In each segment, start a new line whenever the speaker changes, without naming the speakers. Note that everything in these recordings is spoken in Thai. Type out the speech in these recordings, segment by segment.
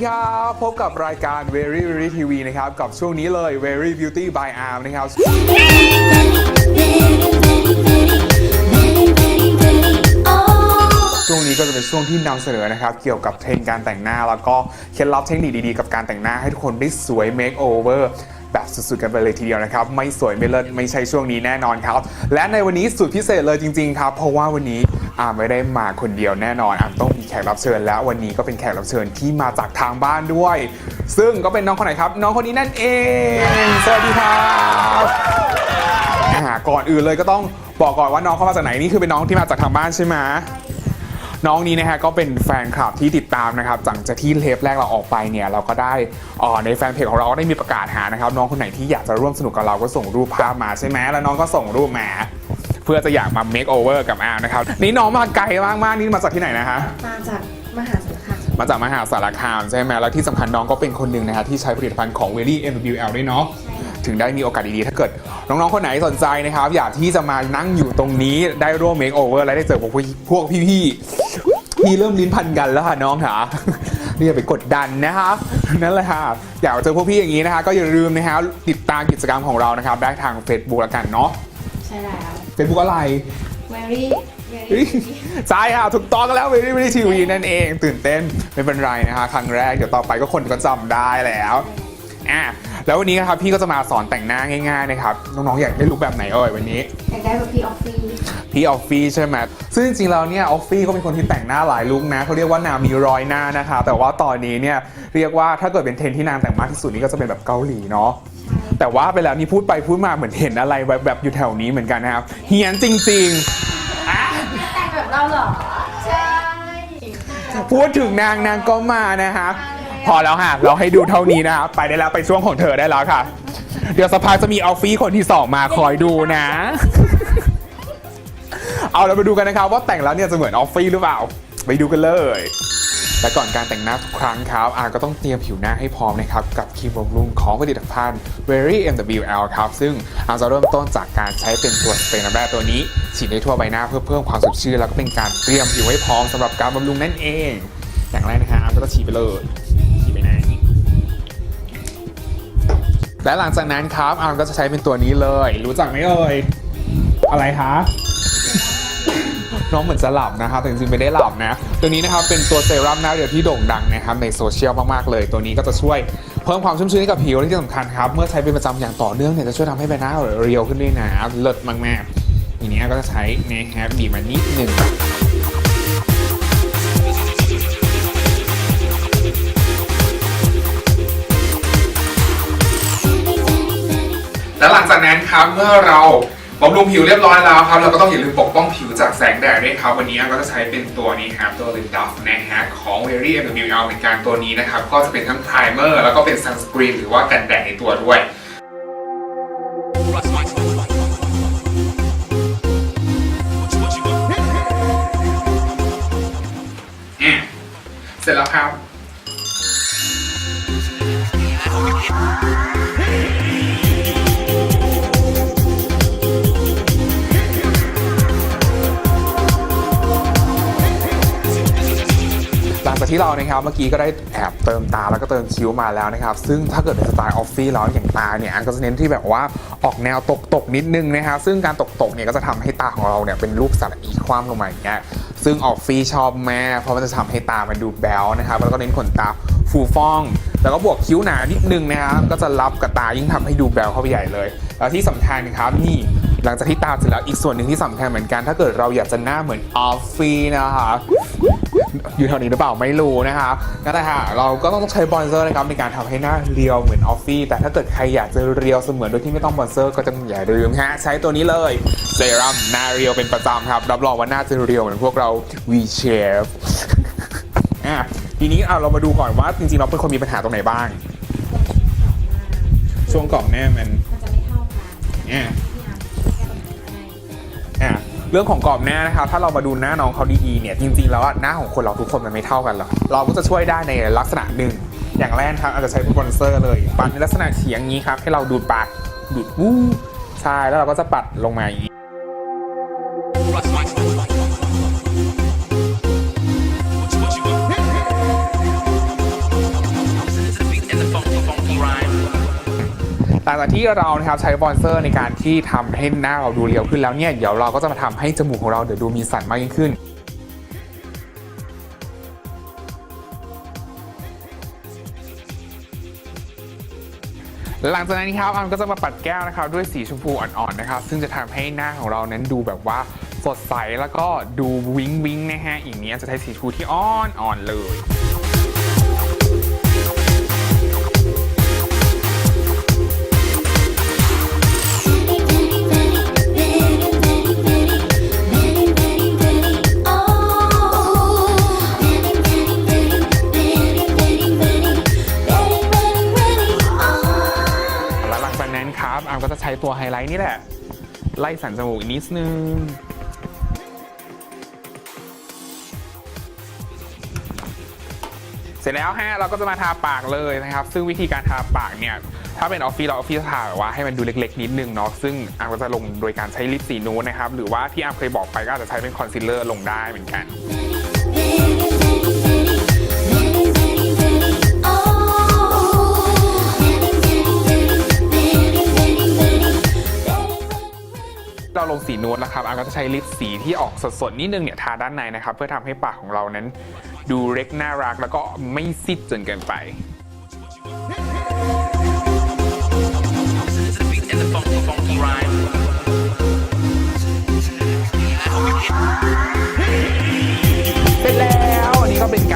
ดีครับ พบกับรายการ Very Very TV นะครับ กับช่วงนี้เลย Very Beauty by Arm นะครับ ช่วงนี้ก็จะเป็นช่วงที่นำเสนอนะครับ เกี่ยวกับเทรนด์การแต่งหน้า แล้วก็เคล็ดลับเทคนิคดีๆ กับการแต่งหน้าให้ทุกคนได้สวย make over แบบสุดๆกันไปเลยทีเดียวนะครับ ไม่สวยไม่เลิศไม่ใช่ช่วงนี้แน่นอนครับ และในวันนี้สุดพิเศษเลยจริง ๆ ครับ เพราะว่าวันนี้ อาไม่ได้มาคนเดียวแน่นอนอาต้องมีแขกรับเชิญแล้ววันนี้ก็เป็นแขกรับเชิญที่มาจากทางบ้านด้วย ซึ่งก็เป็นน้องคนไหนครับ น้องคนนี้นั่นเอง สวัสดีครับอ่าก่อนอื่นเลยก็ต้องบอกก่อนว่าน้องเข้ามาจากไหนนี่คือเป็นน้องที่มาจากทางบ้านใช่ไหมน้องนี้นะฮะก็เป็นแฟนคลับที่ติดตามนะครับจากจากที่เทปแรกเราออกไปเนี่ยเราก็ได้อ่อในแฟนเพจของเราก็ได้มีประกาศหานะครับน้องคนไหนที่อยากจะร่วมสนุกกับเราก็ส่งรูปภาพมาใช่ไหมแล้วน้องก็ส่งรูปมา เพื่อจะอยากมา make over กับอาร์นะครับ นี่น้องมาไกลมากๆนี่มาจากที่ไหนนะฮะ
มาจากมหาสารคาม
มาจากมหาสารคามใช่ไหมแล้วที่สำคัญน้องก็เป็นคนหนึ่งนะฮะที่ใช้ผลิตภัณฑ์ของ v e r y MWL ด้วยเนาะถึงได้มีโอกาสดีๆ ถ้าเกิด น้อง ๆ คนไหนสนใจนะครับ อยากที่จะมานั่งอยู่ตรงนี้ได้ร่วม make over และได้เจอพวกพี่พวกพี่ๆพี่เริ่มลิ้นพันกันแล้วค่ะน้องค่ะนี่อย่าไปกดดันนะคะนั่นแหละค่ะอยากเจอพวกพี่อย่างนี้นะคะก็อย่าลืมนะคะติดตามกิจกรรมของเรานะครับได้ทาง Facebook แล้วกันเนาะ
ใช่แล้ว
Facebook อะไร
very
เฮ้ย
very
ใช่ค่ะถูกต้องแล้ว Very Very TV นั่นเอง ตื่นเต้นไม่เป็นไรนะคะครั้งแรกเดี๋ยวต่อไปก็คนก็จำได้แล้วอะแล้ววันนี้นะครับพี่ก็จะมาสอนแต่งหน้าง่ายๆนะครับน้องๆอยากได้ลุคแบบไหนเอ่ยวันนี้
อยากได้แบบพี่ออฟฟี่
พี่ออฟฟี่ใช่ไหมซึ่งจริงๆแล้วเนี่ยออฟฟี่ก็เป็นคนที่แต่งหน้าหลายลุคนะเขาเรียกว่านามีรอยหน้านะคะแต่ว่าตอนนี้เนี่ยเรียกว่าถ้าเกิดเป็นเทรนด์ที่นางแต่งมากที่สุดนี่ก็จะเป็นแบบเกาหลีเนาะ แต่ว่าไปแล้วนี่พูดไปพูดมาเหมือนเห็นอะไรแบบแบบอยู่แถวนี้เหมือนกันนะครับเฮียนจริงๆ
แต่งแบบเราเหรอ ใช่
พูดถึงนางนางก็มานะครับ พอแล้วค่ะ เราให้ดูเท่านี้นะครับไปได้แล้วไปช่วงของเธอได้แล้วค่ะ เดี๋ยวสภาจะมีออฟฟี่คนที่สองมาคอยดูนะ เอาเราไปดูกันนะครับว่าแต่งแล้วเนี่ยจะเหมือนออฟฟี่หรือเปล่า ไปดูกันเลย และก่อนการแต่งหน้าทุกครั้งครับอาก็ต้องเตรียมผิวหน้าให้พร้อมนะครับกับครีมบำรุงของผลิตภัณฑ์ Very MWL ครับซึ่งอาจะเริ่มต้นจากการใช้เป็นตัวสเปรย์น้ำแร่ตัวนี้ฉีดได้ทั่วใบหน้าเพื่อเพิ่มความสดชื่นแล้วก็เป็นการเตรียมผิวให้พร้อมสำหรับการบำรุงนั่นเอง อย่างแรกนะฮะอาก็จะฉีดไปเลยฉีดไปหน้าและหลังจากนั้นครับอาร์ก็จะใช้เป็นตัวนี้เลย รู้จักไหมเอ่ยอะไรคะ น้องเหมือนจะหลับนะครับแต่จริงๆไม่ได้หลับนะตัวนี้นะครับเป็นตัวเซรั่มหน้าเรียวที่โด่งดังนะครับในโซเชียลมากๆเลย ตัวนี้ก็จะช่วยเพิ่มความชุ่มชื้นให้กับผิวและที่สำคัญครับเมื่อใช้เป็นประจำอย่างต่อเนื่องเนี่ยจะช่วยทำให้ใบหน้าเรียวขึ้นด้วยนะเลิศมากๆทีนี้ก็จะใช้นะครับบีบมานิดหนึ่งแล้วหลังจากนั้นครับเมื่อเรา บำรุงผิวเรียบร้อยแล้วครับ เราก็ต้องอย่าลืมปกป้องผิวจากแสงแดดด้วยครับ วันนี้ก็จะใช้เป็นตัวนี้ครับตัว Linduff นะฮะของ Very MWL เหมือนกันตัวนี้นะครับ ก็จะเป็นทั้ง primer แล้วก็เป็น sunscreen หรือว่ากันแดดในตัวด้วยเสร็จแล้วครับ ที่เรานะครับเมื่อกี้ก็ได้แอบเติมตาแล้วก็เติมคิ้วมาแล้วนะครับ ซึ่งถ้าเกิดเป็นสไตล์ออฟฟี่แล้วอย่างตาเนี่ยอันก็จะเน้นที่แบบว่าออกแนวตกตกๆนิดนึงนะครับซึ่งการตกตกๆเนี่ยก็จะทำให้ตาของเราเนี่ยเป็นรูปสระอีคว่ำลงมาอย่างเงี้ยซึ่งออฟฟี่ชอบแม่เพราะมันจะทำให้ตามันดูแบ๊วนะครับแล้วก็เน้นขนตาฟูฟ่อง แล้วก็บวกคิ้วหนานิดนึงนะครับก็จะรับกับตายิ่งทำให้ดูแบ๊วเข้าไปใหญ่เลย แล้วที่สำคัญนะครับนี่หลังจากที่ตาเสร็จแล้วอีกส่วนหนึ่งที่สำคัญเหมือนกัน ถ้าเกิดเราอยากจะหน้าเหมือนออฟฟี่นะครับ อยู่แถวนี้หรือเปล่าไม่รู้นะครับนั่นแหละฮะเราก็ต้องใช้บอนเซอร์นะครับในการทำให้หน้าเรียวเหมือนออฟฟี่แต่ถ้าเกิดใครอยากจะเรียวเสมือนโดยที่ไม่ต้องบอนเซอร์ก็จะอย่าลืมฮะใช้ตัวนี้เลยเซรั่มหน้าเรียวเป็นประจำครับรับรองว่าหน้าจะเรียวเหมือนพวกเรา V Chef อะทีนี้เอาเรามาดูก่อนว่าจริงๆเราเป็นคนมีปัญหาตรงไหนบ้าง ช่วงกล่องแน่มัน
มันจะไม่เท่ากัน
เรื่องของกรอบหน้านะครับถ้าเรามาดูหน้าน้องเขาดีๆเนี่ยจริงๆแล้วอะหน้าของคนเราทุกคนมันไม่เท่ากันหรอกเราก็จะช่วยได้ในลักษณะหนึ่งอย่างแรกครับอาจจะใช้เป็นบอนเซอร์เลยปัดในลักษณะเฉียงอย่างนี้ครับให้เราดูดปากดูดวู้ใช่แล้วเราก็จะปัดลงมาอย่างนี้ หลังจากที่เรานะครับใช้บอนเซอร์ในการที่ทำให้หน้าเราดูเรียวขึ้นแล้วเนี่ยเดี๋ยวเราก็จะมาทำให้จมูกของเราเดี๋ยวดูมีสันมากยิ่งขึ้นหลังจากนั้นครับอันก็จะมาปัดแก้วนะครับด้วยสีชมพูอ่อนๆนะครับ ซึ่งจะทำให้หน้าของเรานั้นดูแบบว่าสดใสแล้วก็ดูวิงวิงนะฮะอย่างนี้ยจะใช้สีชมพูที่อ่อนอ่อนๆเลย ไล่สันจมูกอีกนิดนึง เสร็จแล้วฮะเราก็จะมาทาปากเลยนะครับ ซึ่งวิธีการทาปากเนี่ย ถ้าเป็นออฟฟิศเราออฟฟิศจะทาแบบว่าให้มันดูเล็กๆ นิดนึงเนาะซึ่งอาร์มก็จะลงโดยการใช้ลิปสีนูดนะครับ หรือว่าที่อาร์มเคยบอกไปก็อาจจะใช้เป็นคอนซีลเลอร์ลงได้เหมือนกัน เราลงสีนวดนะครับอาร์มก็จะใช้ลิปสีที่ออกสดๆนิดนึงเนี่ยทาด้านในนะครับ เพื่อทำให้ปากของเรานั้น ดูเล็กน่ารักแล้วก็ไม่ซิดจนเกินไป
funky, funky rhyme.
เส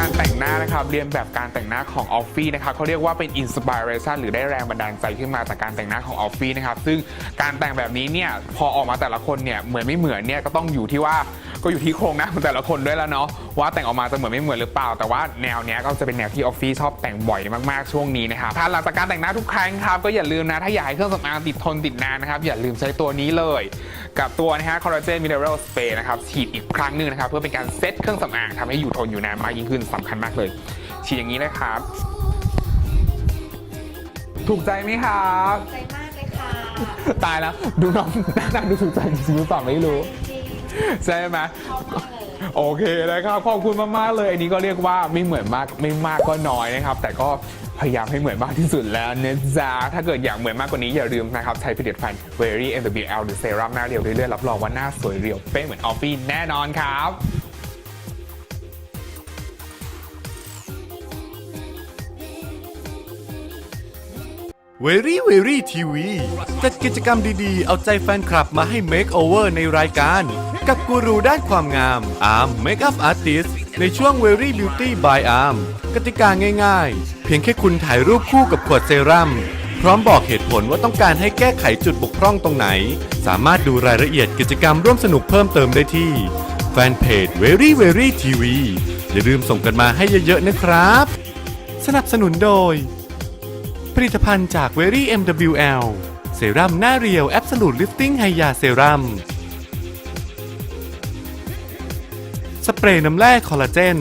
การแต่งหน้านะครับเรียนแบบการแต่งหน้าของออฟฟี่นะครับเขาเรียกว่าเป็นอินสปิเรชันหรือได้แรงบันดาลใจขึ้นมาจากการแต่งหน้าของออฟฟี่นะครับซึ่งการแต่งแบบนี้เนี่ยพอออกมาแต่ละคนเนี่ยเหมือนไม่เหมือนเนี่ยก็ต้องอยู่ที่ว่าก็อยู่ที่โครงหน้าของแต่ละคนด้วยแล้วเนาะว่าแต่งออกมาจะเหมือนไม่เหมือนหรือเปล่า แต่ว่าแนวเนี้ยก็จะเป็นแนวที่ออฟฟี่ชอบแต่งบ่อยมากๆช่วงนี้นะครับถ้าหลังจากการแต่งหน้าทุกครั้งครับก็อย่าลืมนะถ้าอยากให้เครื่องสำอางติดทนติดนานนะครับอย่าลืมใช้ตัวนี้เลย กับตัวนะฮะคอลลาเจนมิเนอรัลสเปรย์นะครับฉีดอีกครั้งหนึ่งนะครับเพื่อเป็นการเซตเครื่องสำอางทำให้อยู่ทนอยู่นานมากยิ่งขึ้นสำคัญมากเลย ฉีดอย่างนี้นะครับ ถูกใจไหมครับ
ใจมากเลยค่ะ
ตายแล้ว ดูน้องหน้าตาดูถูกใจจริงๆหรือเปล่าไม่รู้
จริง
ใช่ไหม
ชอบมากเลย
โอเคนะครับขอบคุณมาก ๆ เลย อันนี้ก็เรียกว่าไม่เหมือนมากไม่มากก็น้อยนะครับ แต่ก็ พยายามให้เหมือนมากที่สุดแล้วนะจ๊ะถ้าเกิดอยากเหมือนมากกว่านี้อย่าลืมนะครับ ใช้ผลิตภัณฑ์ Very MWL หรือเซรั่มหน้าเรียวเรื่อยๆรับรองว่าหน้าสวยเรียวเป๊ะเหมือนออฟฟี่แน่นอนครับ
เวรี่เวรี่ทีวีจัดกิจกรรมดีๆ เอาใจแฟนคลับมาให้เมคโอเวอร์ในรายการ กับกูรูด้านความงามอาร์มเมคอัพอาร์ติส ในช่วง Very Beauty by Arm กติกาง่ายๆ เพียงแค่คุณถ่ายรูปคู่กับขวดเซรั่มพร้อมบอกเหตุผลว่าต้องการให้แก้ไขจุดบกพร่องตรงไหน สามารถดูรายละเอียดกิจกรรมร่วมสนุกเพิ่มเติมได้ที่แฟนเพจ Very Very TV อย่าลืมส่งกันมาให้เยอะๆนะครับ สนับสนุนโดย ผลิตภัณฑ์จาก Very MWL เซรั่มหน้าเรียว Absolute Lifting Hya Serum สเปรย์น้ำแร่คอลลาเจน